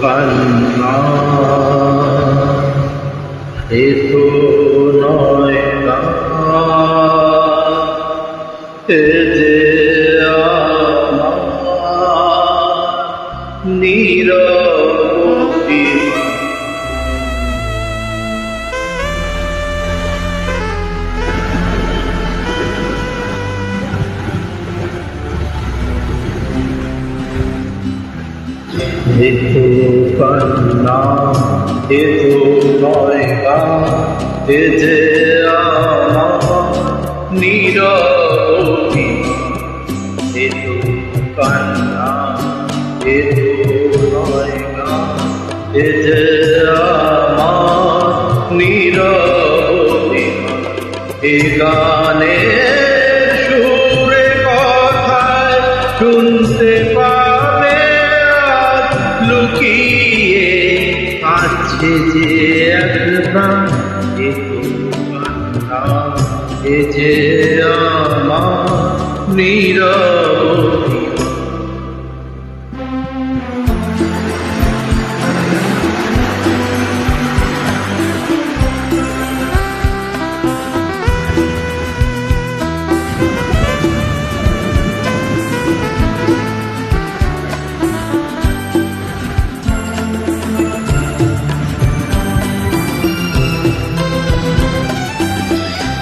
কান্না এ তো নয় এ যে আমার নীরবতী হেতু কান্না হেতু নয় গান এ যে আমার নীরবতী হেতু কান্না হেতু নয় গান এ যে আমার এ গানে আছে যে একটা এ তো এ যে আমার নীরবতী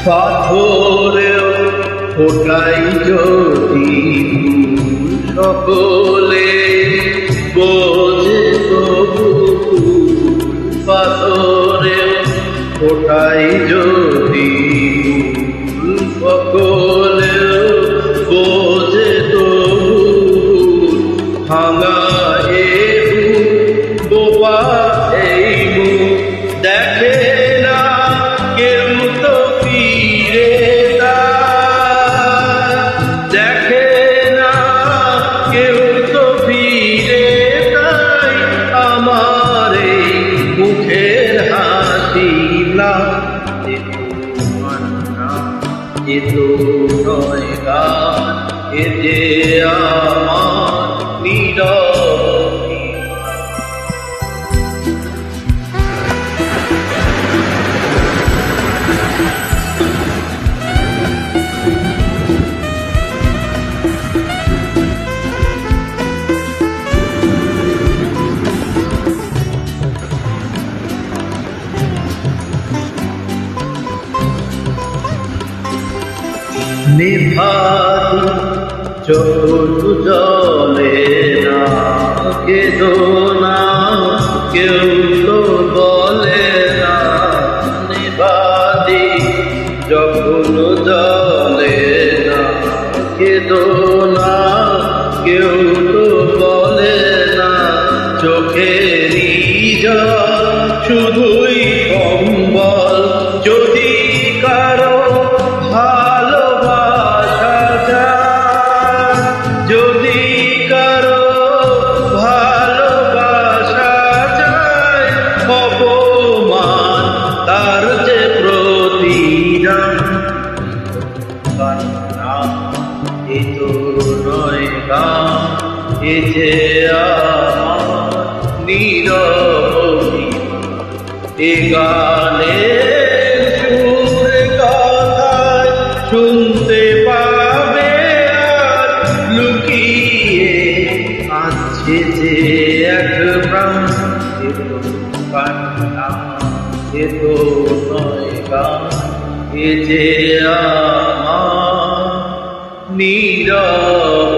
পাথরেও ফোটাই যদি সকলে বোঝে তবু পাথরেও ফোটাই যদি সকলেও বোঝে তবু ভাঙা তো নয় গান এ যে আমার নীরবতী নিভাতু চোখ জলে না, কেদো না, কেউ তো বলে না। নিবাদি যখন জলে না, কেদো না, কেউ তো বলে না। চোখেরই জল শুধুই সম্বল এ যে নীরবতী এ গানে শুনতে পাবে লুকিয়ে আছে যে এক প্রাণ এ তো কান্না, এ তো নয় গান, এ যে আমার নীরব